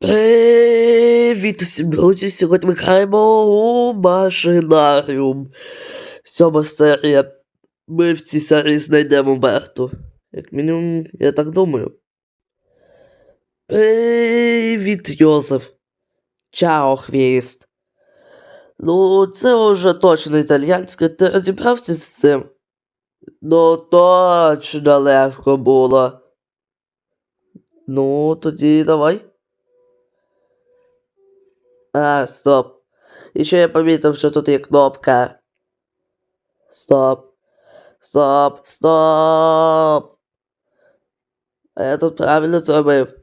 Привіт усім друзі! Сьогодні ми граємо у машинаріум. Сьома серія. Ми в цій серії знайдемо Берту. Як мінімум, я так думаю. Привіт, Йозеф. Чао, хвіст. Ну, це вже точно італійське. Ти розібрався з цим? Ну, точно легко було. Ну, тоді давай. А, стоп. І ще я помітив, що тут є кнопка. Стоп. Стоп. Стоп. А я тут правильно зробив.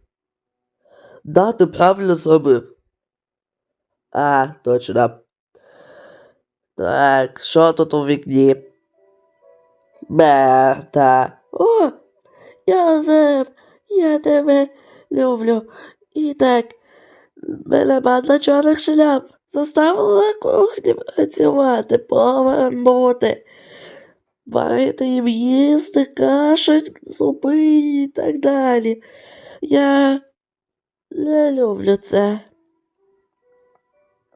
Да, ти правильно зробив. А, точно. Так, що тут у вікні? Берта. О, Йозеф, я тебе люблю. І так, мене банда чорних шляп заставила на кухні працювати, поваром бути. Варити їм їсти, кашель, зуби і так далі. Я не люблю це.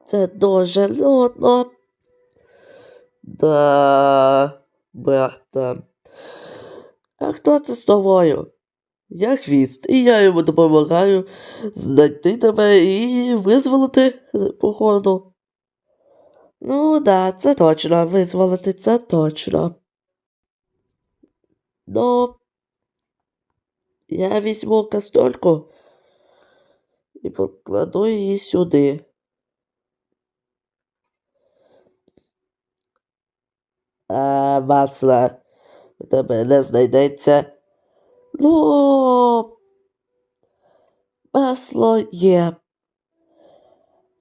Це дуже нудно. Да, Берта. А хто це з тобою? Я хвіст, і я йому допомагаю знайти тебе і визволити, походу. Ну, да, це точно, визволити це точно. Ну, я візьму кастрюльку і покладу її сюди. А, масла, у тебе не знайдеться. Ну, масло є.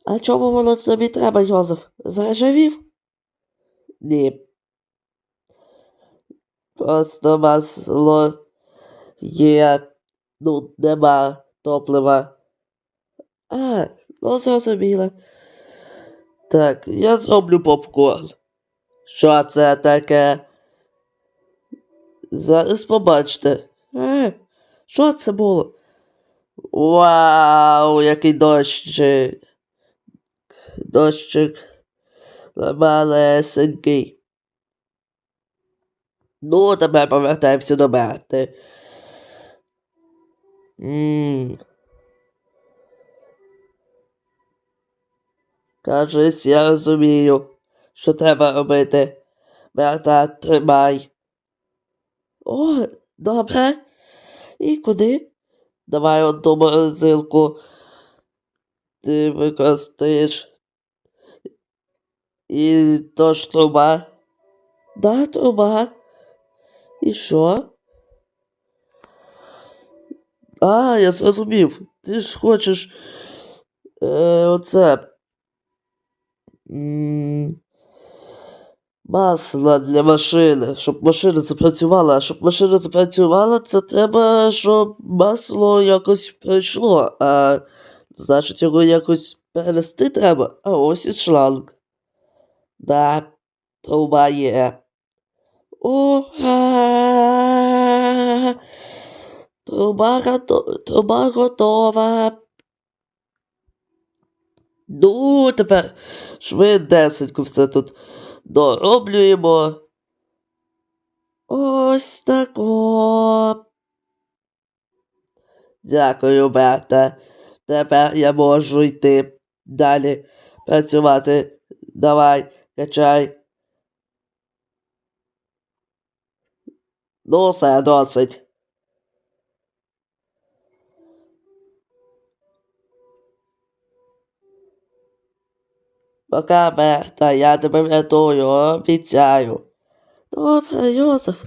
А чому воно тобі треба, Йозеф? Заржавів? Ні. Просто масло є. Ну, нема топлива. А, ну зрозуміло. Так, я зроблю попкорн. Що це таке? Зараз побачите. Е, що це було? Вау, який дощик. Дощик малесенький. Ну, тепер повертаємося до Берти. Ммм. Кажись, я розумію, що треба робити. Берта, тримай. О, добре. І куди? Давай одну морозилку. Ти використаєш. І то ж труба. Да, труба. І що? А, я зрозумів. Ти ж хочеш. Е, оце. Масло для машини, щоб машина запрацювала. А щоб машина запрацювала, це треба, щоб масло якось пройшло. А значить, його якось перенести треба. А ось і шланг. Да, труба є. Ура! Труба, гото... труба готова. Ну, тепер швидесенько все тут дороблюємо. Ось тако. Дякую, Берта. Тепер я можу йти далі працювати. Давай, качай. Ну, все, досить. Пока, Берта, я тебе врятую, обіцяю. Добре, Йозеф.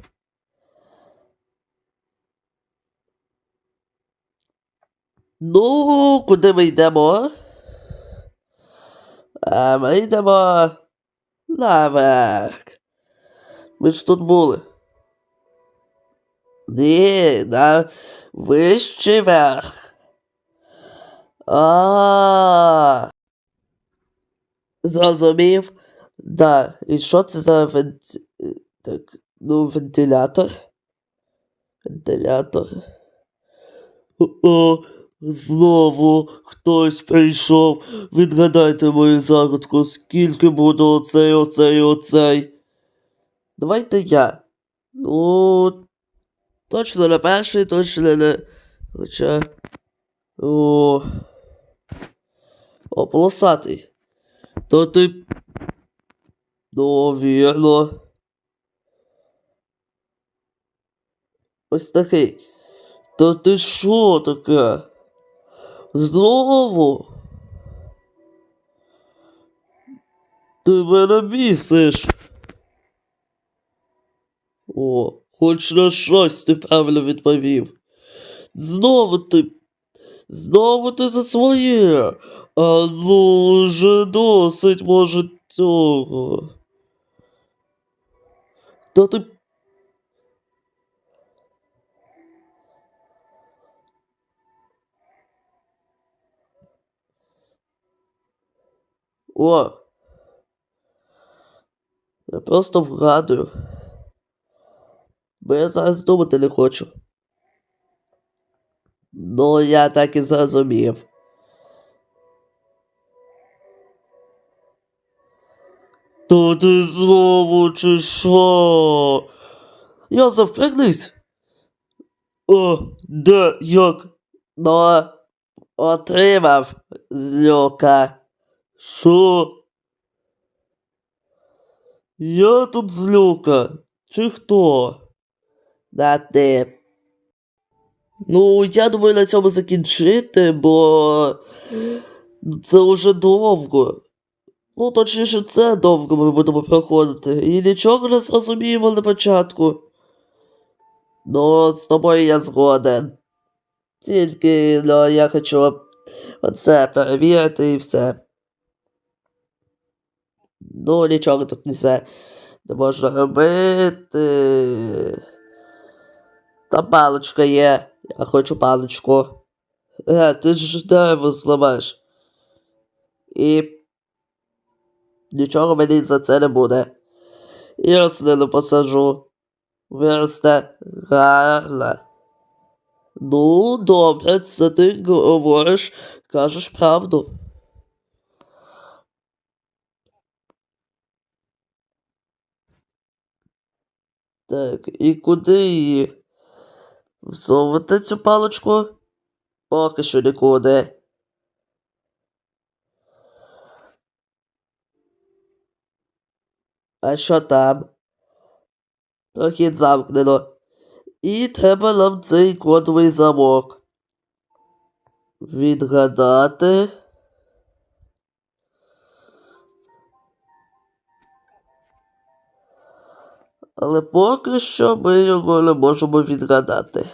Ну, куди ми йдемо? А ми йдемо наверх. Ми ж тут були. Ні, на вищий верх. А. Зрозумів? Да. І що це за венті... Так, ну, вентилятор. Вентилятор. О, Знову хтось прийшов. Відгадайте мою загадку, скільки буде оцей, оцей, оцей. Давайте я. Ну. Точно не перший, точно не. Хоча. О. О, полосатий. То ти. Ну, вірно. Ось такий. Та ти що таке? Знову? Ти мене бісиш. О, хоч на щось ти правильно відповів. Знову ти. Знову ти за своє. А ну вже досить може цього. Та ти. О. Я просто вгадую. Бо я зараз думати не хочу. Ну, я так і зрозумів. То ти знову чи що? Йозеф, пригнись. О, де, як? Ну, отримав злюка. Що? Я тут злюка. Чи хто? Да ти. Ну, я думаю на цьому закінчити, бо це вже довго. Ну, точніше, це довго ми будемо проходити. І нічого не зрозуміємо на початку. Ну, з тобою я згоден. Тільки, ну, я хочу оце перевірити і все. Ну, нічого тут не все не можна робити. Там паличка є. Я хочу паличку. Е, ти ж дерево зламаєш. І нічого мені за це не буде. І рослину посажу. Виросте гарно. Ну, добре, це ти говориш, кажеш правду. Так, і куди її? Всовувати цю паличку? Поки що нікуди. А що там? Прохід замкнено. І треба нам цей кодовий замок. Відгадати. Але поки що ми його не можемо відгадати.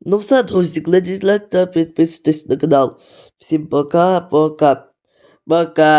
Ну все, друзі, кладіть лайк та підписуйтесь на канал. Всім пока-пока. Пока.